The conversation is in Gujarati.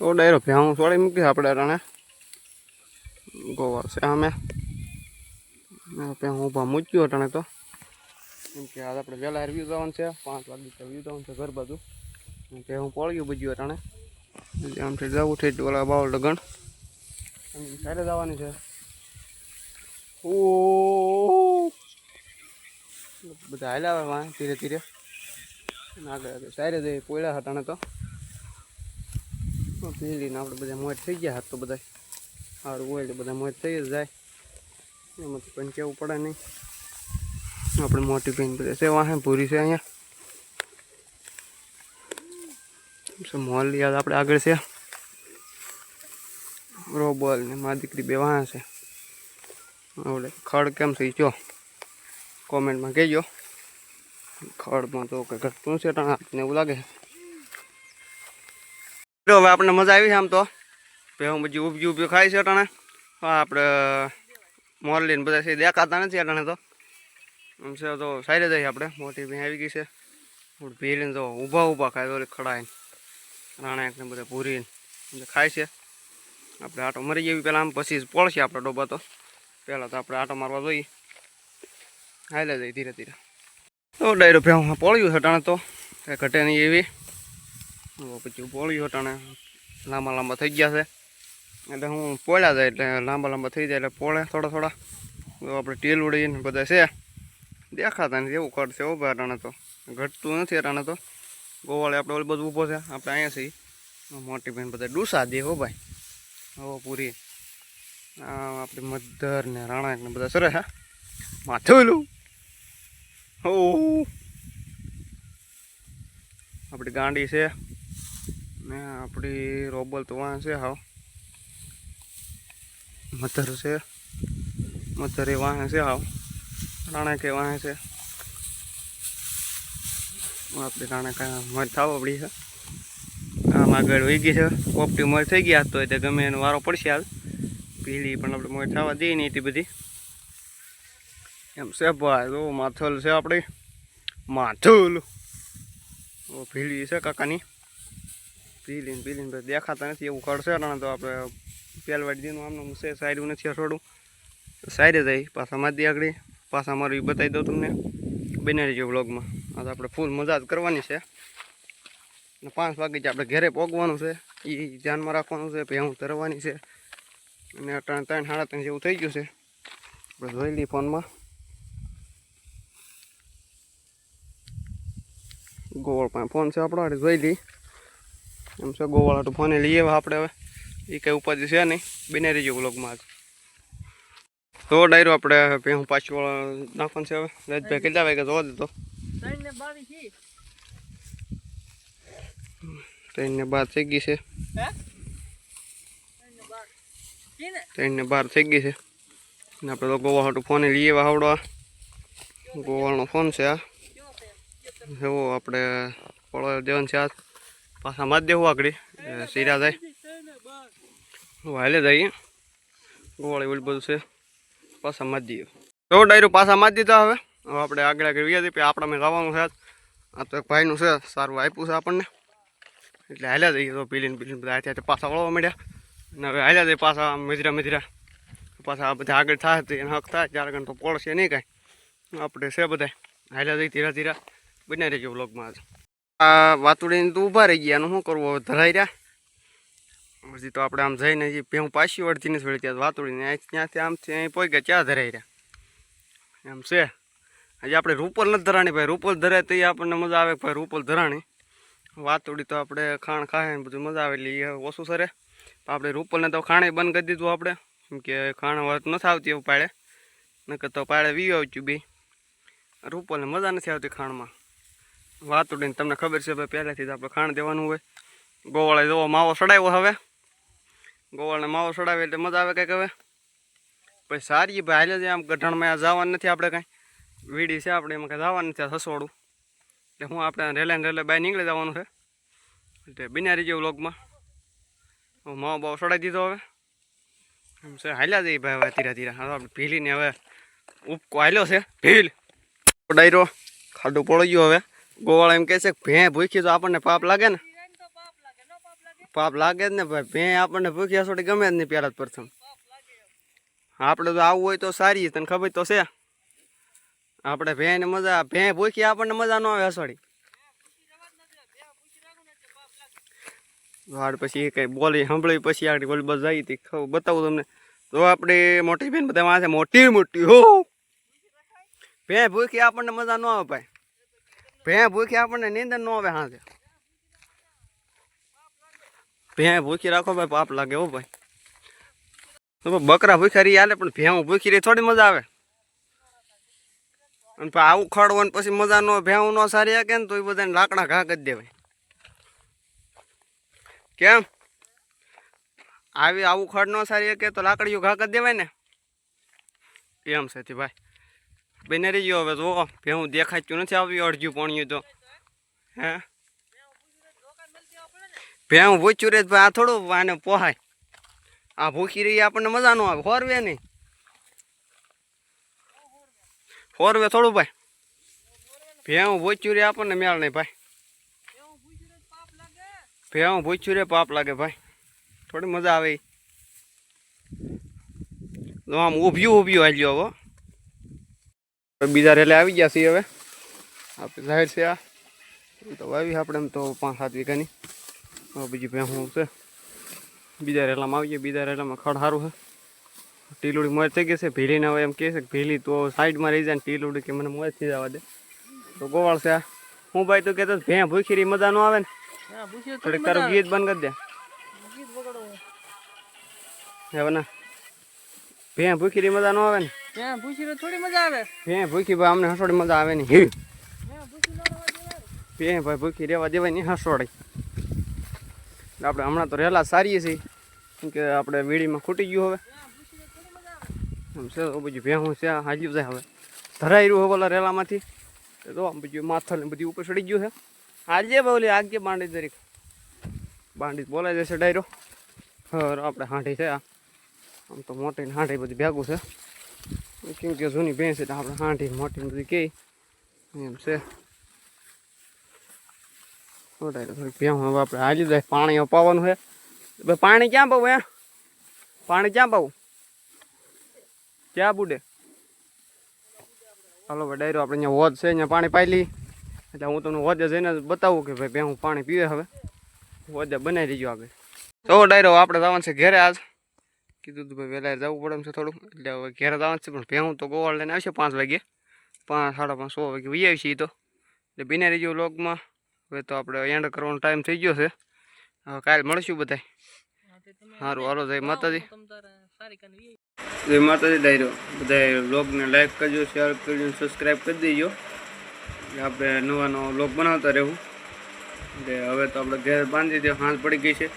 તો ડાયરો ભેહું છોડી મૂકી આપણે રણે ગોવાર છે અમે ભેહું ઊભા મૂક્યું અટાણે તો. કેમ કે આજ આપણે વહેલા વ્યૂ જવાનું છે, પાંચ વાગે તો વ્યૂ જવાનું છે ઘર બાજુ. કે હું પોળ્યું બજ્યું આમ આમથી જવું થઈ ઓલા બાવળ લગન ક્યારે જવાની છે. ઓ, બધા હાલ્યા ધીરે ધીરે. આગળ આગળ સાઈડે જઈ પોયડા હટાણે તો. પીલીને આપણે બધા મોજ થઈ ગયા હાથ તો બધા સારું હોય એટલે બધા મોજ થઈ જ જાય. એમાં તો પણ કહેવું પડે નહીં. આપણે મોટી પેન બધા છે વાહે પૂરી છે અહીંયા. મોલ યાદ આપણે આગળ છે. રોબોલ ને મારી દીકરી બે વાહ છે. આપણે ખડ કેમ થઈ ગયો કોમેન્ટમાં કહેજો. ખડમાં તો કંઈ ઘટતું છે ટાણા આપને એવું લાગે તો હવે આપણને મજા આવી છે આમ તો. હું બધી ઊભી ઊભી ખાય છે અટાણે. આપણે મોરલીને બધા છે દેખાતા નથી અટાણે તો. આમ છે તો સાઈડે જઈએ આપણે. મોટી ભી આવી ગઈ છે. ભીલીને તો ઊભા ઊભા ખાય તો ખડાઈને. રાણાકને બધા પૂરીને ખાય છે. આપણે આટો મરી જેવી પહેલાં આમ પછી પડશે આપણે ડોબા તો. પહેલાં તો આપણે આટો મારવા જોઈએ. હાલે જઈએ ધીરે ધીરે. તો ડાયરો ફેમ પડ્યું છે અટાણે તો. ઘટે નહીં એવી. પછી પોળ્યું હટાણે લાંબા લાંબા થઈ ગયા છે. એટલે હું પોળ્યા જાય એટલે લાંબા લાંબા થઈ જાય એટલે પોળે થોડા થોડા. આપણે ટેલ ઉડીને બધા છે. દેખાતા નથી, એવું કરશે ઊભા અટાણે તો. ઘટતું નથી અટાણે તો. ગોવાળે આપણે ઓલ બધું ઊભો છે, આપણે અહીંયા છીએ. મોટી બેન બધા ડૂસા દે હો ભાઈ. હો પૂરી. આપણે મધર ને રાણા ને બધા સરસ હા માથેલું હો. આપણી ગાંડી છે. ને આપણી રોબલ તો વાં છે હાવ. મધર છે. મધર એ વાહે છે હાવ. રાણા કે વાહે છે. આપણે રાણા કાંઈ મર થવા પડી છે. આમ આગળ વહી ગઈ છે. પોપટી મોર થઈ ગયા તો એટલે ગમે એનો વારો પડશે હાલ. પીલી પણ આપણે મોર થવા દઈએ નહીં એટલી બધી. એમ છે ભાઈ તો માથલ છે આપણી માથુલ. ઓ, ભીલી છે કાકાની. પીલી ને પછી દેખાતા નથી, એવું કરશે ને તો આપણે પેલવાડી દીધું આમનું છે સાઈડું નથી થોડું સાઈડે જાય, પાછા માધી આગળ, પાછા મારું બતાવી દઉં તમને બને રહીજો બ્લોગમાં આ તો આપણે ફૂલ મજા જ કરવાની છે. ને પાંચ વાગે જ આપણે ઘરે પોગવાનું છે એ ધ્યાનમાં રાખવાનું છે, ભેહું તરવાની છે. અને ત્રણ ત્રણ, સાડા ત્રણ જેવું થઈ ગયું છે. આપણે જોઈ લઈએ ફોનમાં. ગોળ પાસે ફોન છે આપણો જોઈ લઈએ. એમ છે ગોવાળા તો ફોને લઈએ આપણે હવે. એ કંઈ ઉપાધિ છે નહીં. બને રહીજો બ્લોગમાં આજ તો ડાયરો આપણે હું પાછું નાખવાનું છે હવે. રાજભાઈ કેટલા વાગે જોવા દેતો ત્રણ ને બાર થઈ ગઈ છે. ત્રણ ને? બાર થઈ ગઈ છે. ને આપણે તો ગોવા હાટું ફોને લઈએ વાવડવા ગોવાળનો ફોન છે આ. એવો આપણે પડવા દેવાનું છે આ. પાછા મારી દેવું આગળ સીરા જાય હાલે જઈએ. ગોવાળી ઓલું બધું છે. પાછા મત દઈએ તો ડાયરું પાછા મારી દીધા હવે. હવે આપણે આગળ આગળ વ્યા દઈએ આપણા મેં લાવવાનું છે આ તો એક ભાઈનું છે. સારું આપ્યું છે આપણને. એટલે હાલ્યા જઈએ. તો પીલીને પીલીને બધા ત્યાં પાછા વળવા મળ્યા અને હવે હાલ્યા જઈએ પાછા મજરા મજરા પાછા આ બધા આગળ થાય તો એને હક થાય. ચાર ગણ તો પડશે નહીં કાંઈ. આપણે છે બધા હાલ્યા જઈએ ધીરા ધીરા. બનાવી રહેજો બ્લોગમાં આજ. આ વાતુડીને તો ઊભા રહી ગયા. એનું શું કરવું? હવે ધરાઈ રહ્યા. પછી તો આપણે આમ જઈને હજી હું પાછી વળતી નથી વળી ત્યાં વાતુડીને ત્યાંથી આમથી અહીં પહોંચી ગયા, ત્યાં ધરાઈ રહ્યા. એમ છે. હજી આપણે રૂપલ નથી ધરાણી ભાઈ. રૂપલ ધરાય તો આપણને મજા આવે ભાઈ રૂપલ ધરાણી. વાતુડી તો આપણે ખાણ ખાય ને બધું મજા આવે એટલે એ ઓછું સરે. આપણે રૂપલને તો ખાણે બંધ કરી દીધું આપણે. કેમ કે ખાણ વાત નથી આવતી એવું પાડે. નકર તો પાડે વી આવતું બી. રૂપલને મજા નથી આવતી ખાણમાં. વાતુડીને તમને ખબર છે ભાઈ પહેલેથી જ આપણે ખાણ દેવાનું હોય. ગોવાળે જોવો, માવો સડાવ્યો હવે. ગોવાળને માવો સડાવે એટલે મજા આવે કંઈક હવે. પછી સારી ભાઈ, હાલે છે, આમ ગઢણમાં જવાનું નથી આપણે કાંઈ. વીડી છે આપણે, એમાં કાંઈ જવાનું નથી હસવાડું એટલે હું આપણે રેલે રેલે બાય નીકળી જવાનું છે. એટલે બિનારી જેવું હું માવો બાવો સડાવી દીધો હવે. એમ છે, હાલ્યા જઈએ ભાઈ હવે ધીરે ધીરે. આપણે ભીલીને હવે ઉપકો હાલ્યો છે. ભીલ. ડાયરો ખાડું પડી ગયો હવે. ગોવાળા એમ કહે છે કે ભે ભૂખી તો આપણને પાપ લાગે ને. પાપ લાગે જ ને ભાઈ ભે આપણને ભૂખ્યા છોડી ગમે જ નહીં પહેલાં પ્રથમ. આપણે તો આવું હોય તો સારી તને ખબર તો છે. આપણે ભે ને મજા ભે ભૂખી આપણને મજા ન આવે અસોડી વાડ પછી કઈ બોલી સાંભળી પછી આગળ બોલી બસ જઈ હતી ખબર બતાવું તમને. તો આપણે મોટી બેન બધા વાંચે મોટી મોટી હો. ભે ભૂખી આપણને મજા ન આવે ભાઈ. ભે ભૂખી આપણને નીંદર ન આવે હાથે ભે ભૂખી રાખો ભાઈ, પાપ લાગે હો ભાઈ. તો બકરા ભૂખ્યા રહી હાલે, પણ ભેહું ભૂખી રહી થોડી મજા આવે. અને ભાઈ આવું ખડવું ને પછી મજા ન ભેહું ન સારી શકે ને તો એ બધાને લાકડા ઘા કરી દેવાય કેમ? આવી આવું ખડ ન સારી શકે તો લાકડીઓ ઘા કરી દેવાય ને. એમ છે ભાઈ? બેને રહી ગયો હવે તો. ભેહું દેખાતું નથી આવ્યું અડધું પોણ્યું તો. હે? ભેહું ભૂચ્યું રે ભાઈ આ થોડું આને પોહાય. આ ભૂખી રહી આપણને મજા ન આવે. હોરવે નહીં. હોરવે થોડું ભાઈ. ભેહું ભૂચ્યું રે આપણને મેળ નહીં ભાઈ. ભેહું ભૂચ્યું રે પાપ લાગે ભાઈ. થોડી મજા આવે આમ ઊભ્યું ઊભ્યું હાલ્યો હવે. બીજા રેલે આવી ગયા છીએ હવે. આપણે જાહેર છે આ. તો વાવી આપણે એમ તો પાંચ સાત વીઘાની. બીજી ભેહું છે. બીજા રેલામાં આવીએ. બીજા રેલામાં ખડ સારું છે. ટીલુડી મોજ થઈ ગઈ છે. ભીલીને હવે એમ કહે છે કે ભીલી તો સાઈડમાં રહી જાય ને ટીલુડી કે મને મોજ થઈ જવા દે. તો ગોવાળ છે આ. હું ભાઈ તો કહેતો ભે ભૂખી રહી મજા ન આવે ને. થોડીક તારું ગીત બંધ કરી દે. હવે ના. ભે ભૂખી રહી મજા ન આવે ને. ત્યાં ભૂસી થોડી મજા આવે. ભે ભૂખી ભાઈ, અમને હસોડી મજા આવે નહીં. હી. ભે ભાઈ, ભૂખી રહેવા દેવાય નહીં, હસોડી. આપણે હમણાં તો રહેલા સારી છીએ. કેમ કે આપણે વીડીમાં ખૂટી ગયું હવે. આમ છે બીજું ભેહું છે આ હાલ્યું જાય હવે. ધરાઈ રહ્યું હવે ઓલા રેલામાંથી. તો આમ બીજું માથલ ને બધી ઉપર ચડી ગયું છે હાલજે બોલી આગે બાંડી દરેક. બાંડી બોલાઈ જશે ડાયરો. હવે આપણે હાંડી છે આમ તો મોટી હાંડી બધી ભેગું છે. કેમ કે જૂની ભેંસ એટલે આપણે હાંઠી મોટી બધી કે એમ છે. થોડીક આપણે હાલી જાય. પાણી પાવાનું છે. ભાઈ પાણી ક્યાં પાવું હે? પાણી ક્યાં પાવું? ક્યાં બુડે? હાલો ભાઈ ડાયરો આપણે અહીંયા હોજ છે, અહીંયા પાણી પાઈ લઈ એટલે હું તમને હોજે જઈને બતાવું કે ભાઈ હું પાણી પીવે હવે. હોદે બનાવી દેજો આગળ. તો ડાયરો, આપણે જવાનું છે ઘેરે આજ. કીધું હતું ભાઈ વહેલા જવું પડે એમ છે થોડું એટલે હવે ઘેર જવાનું છે પણ ભેહું તો ગોવાળ લઈને આવશે પાંચ વાગે. પાંચ સાડા પાંચ સો વાગે વહી આવી છીએ તો. એટલે બિના રહીજો લોગમાં હવે તો આપણે એન્ડ કરવાનો ટાઈમ થઈ ગયો છે. હવે કાલે મળશું બધાય. સારું હાલો જય માતાજી. જય માતાજી ડાયરો. બધા બ્લોગને લાઈક કરજો શેર કરજો સબસ્ક્રાઈબ કરી દેજો. આપણે નવા નવા બ્લોગ બનાવતા રહેવું. એટલે હવે તો આપણે ઘેર બાંધી દે હાંસ પડી ગઈ છે.